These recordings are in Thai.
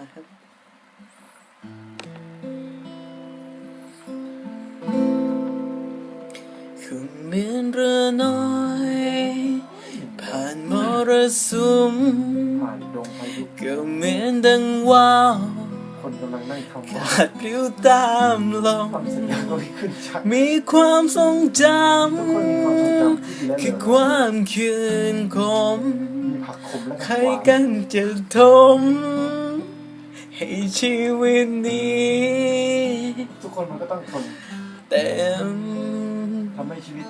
นะครับคุณเหมือนเรือน้อย ผ่านมรสุมผ่านดงพายุก็เหมือนดังว่าวคนกำลังนั่งทำว่าขาดพลิ้วตามลมความสัญญาก็ไม่ขึ้นชัดมีความทรงจทุกคนมีความทรงจำำที่ดีและเหคืลืออความคืนคมมีผักขมและใคผัรกหวานกันจะทม ให้ชีวิตนี้ ทุกคนมันก็ต้องทนเต็มทำให้ชีวิต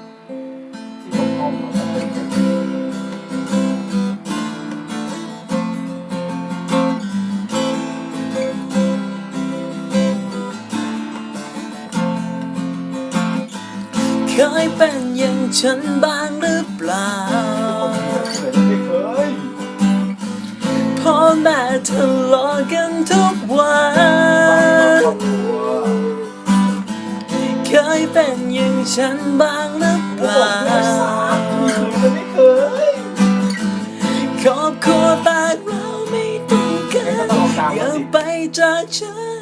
ที่บกพร่องของเราเป็นเต็มเคยเป็นอย่างฉันบ้างหรือเปล่า แม่ทะเลาะกันทุกวับางครนอบครัวเคยเป็นอย่างฉันบ้างหรือเปบอล่ากเรื่องสามมีเคยไม่เคยครอบครัวแตกเราไม่ต้องการอย่าไปจากฉัน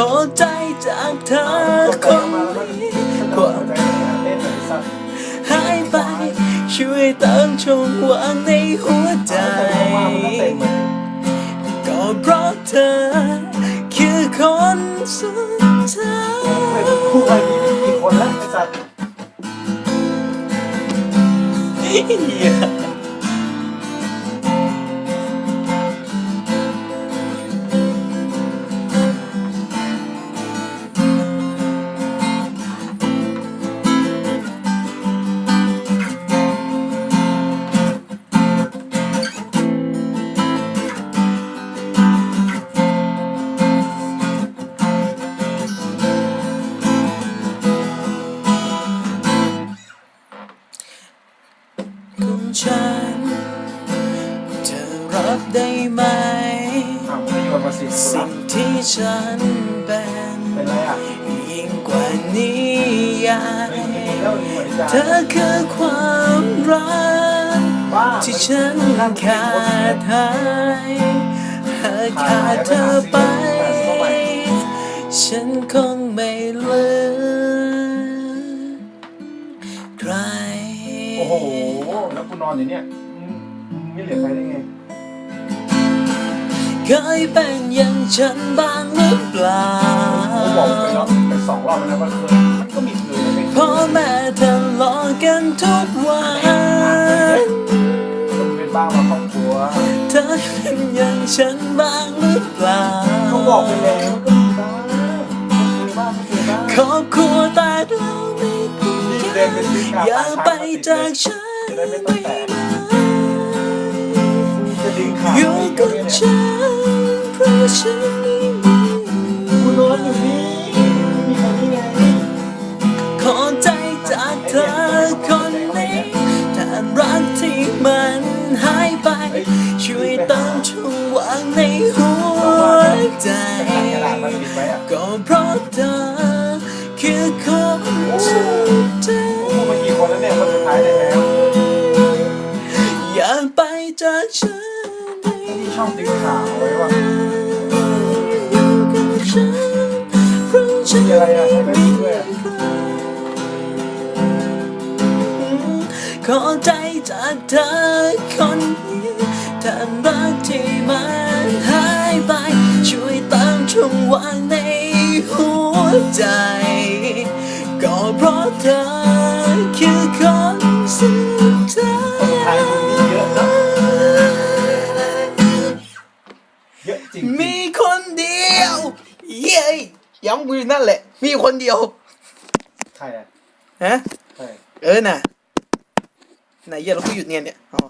ขอใจจากเธอคนนี้มันก็หัวใจเต้นเลยสัตว์หายไป ช่วยเติมช่องว่างในหัวใจ ก็เพราะเธอ คือคนสุดท้ายคู่วันนี้ไม่มีคนแล้วไอ้สัตว์ ฉัน เธอรับได้ไหม อ้าวไม่อยู่กับมาสิสิ่งที่ฉันเป็นเป็นไรอะยิ่งกว่านิยาเฮ้ยยไม่มีแล้วมีเหมือนกันเธอคือความรักบ้าที่ฉันขาดหายหากขาดเธอไป ฉันคงไม่เหลือ แล้วกูนอนอยู่เนี่ยอืมไม่เหลือใครได้ไง เคยเป็นอย่างฉันบ้างหรือเปล่ากูบอกไปแล้วไปสองรอบแล้วนะว่าเคยมันก็มีเคยไม่เคพ่อยแม่ทะเลาะกันทุกวันก็เป็นบ้ามาครอบครัวเธอเป็นอย่างฉันบ้างหรือเปล่าเขาบอกไปแล้วมันก็มีบ้างก็เคยบ้างก็เคยบ้างครอบครัวแตกเราไม่ต้องรีบกาเดินรไปซื้อกาอย่าไปจากฉัน จะได้ไม่ต้องแตกไหมจะดึงขาอยู่ไปกับเนี่ยฉันเพราะฉันไม่มีกูนอนอยู่นี่ไม่มีใครนี่ไงขอใจจากเธอคนนี้แต่รักที่มันหายไป ช่วยเติมช่องว่างในหัวใจกระดาษมันปิดไว้อะก็เพราะเธอคือคนสุดท้ากู จากฉันได้ช่องดึงขาเอาไว้ว่าอยู่กับฉันเพราะฉันมีอะไรอะให้ไปด้วยขอใจจากเธอคนนี้ถ้ารักที่มันหายไป ช่วยติมช่องว่างในหัวใจ ก็เพราะเธอ จริงๆมีคนเดียว เย้ยย้ำมือนั่นแหละ มีคนเดียวใครอะฮะใคร เออน่ะไหนเหี้ยเราก็หยุดเงียนเนี่ยอ๋อ